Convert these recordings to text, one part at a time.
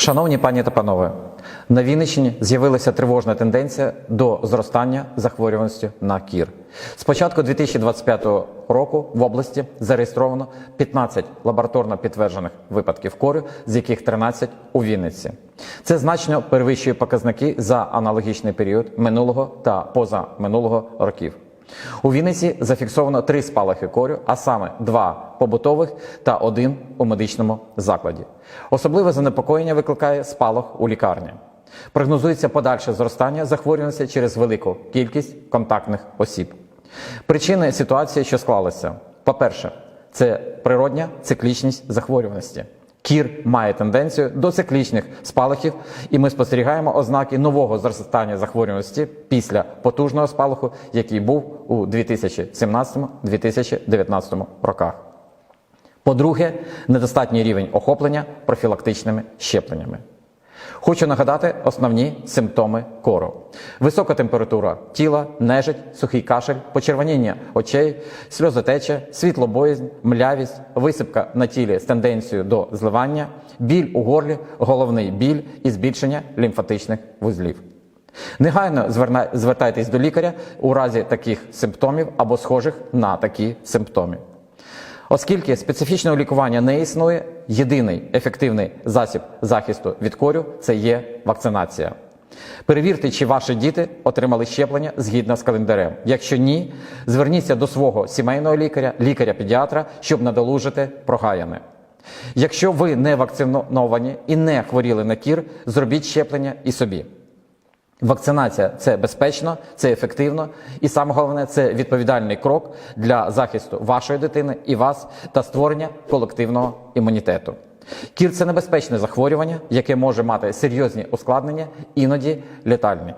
Шановні пані та панове, на Вінниччині з'явилася тривожна тенденція до зростання захворюваності на кір. З початку 2025 року в області зареєстровано 15 лабораторно підтверджених випадків корю, з яких 13 у Вінниці. Це значно перевищує показники за аналогічний період минулого та позаминулого років. У Вінниці зафіксовано три спалахи корю, а саме два побутових та один у медичному закладі. Особливе занепокоєння викликає спалах у лікарні. Прогнозується подальше зростання захворюваності через велику кількість контактних осіб. Причини ситуації, що склалися, по-перше, це природня циклічність захворюваності. Кір має тенденцію до циклічних спалахів, і ми спостерігаємо ознаки нового зростання захворюваності після потужного спалаху, який був у 2017-2019 роках. По-друге, недостатній рівень охоплення профілактичними щепленнями. Хочу нагадати основні симптоми кору: висока температура тіла, нежить, сухий кашель, почервоніння очей, сльозотеча, світлобоязнь, млявість, висипка на тілі з тенденцією до зливання, біль у горлі, головний біль і збільшення лімфатичних вузлів. Негайно звертайтесь до лікаря у разі таких симптомів або схожих на такі симптоми. Оскільки специфічного лікування не існує, єдиний ефективний засіб захисту від корю це є вакцинація. Перевірте, чи ваші діти отримали щеплення згідно з календарем. Якщо ні, зверніться до свого сімейного лікаря, лікаря-педіатра, щоб надолужити прогаяне. Якщо ви не вакциновані і не хворіли на кір, зробіть щеплення і собі. Вакцинація це безпечно, це ефективно, і саме головне це відповідальний крок для захисту вашої дитини і вас та створення колективного імунітету. Кір це небезпечне захворювання, яке може мати серйозні ускладнення, іноді летальні.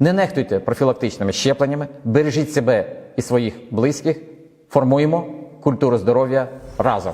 Не нехтуйте профілактичними щепленнями, бережіть себе і своїх близьких, формуємо культуру здоров'я разом.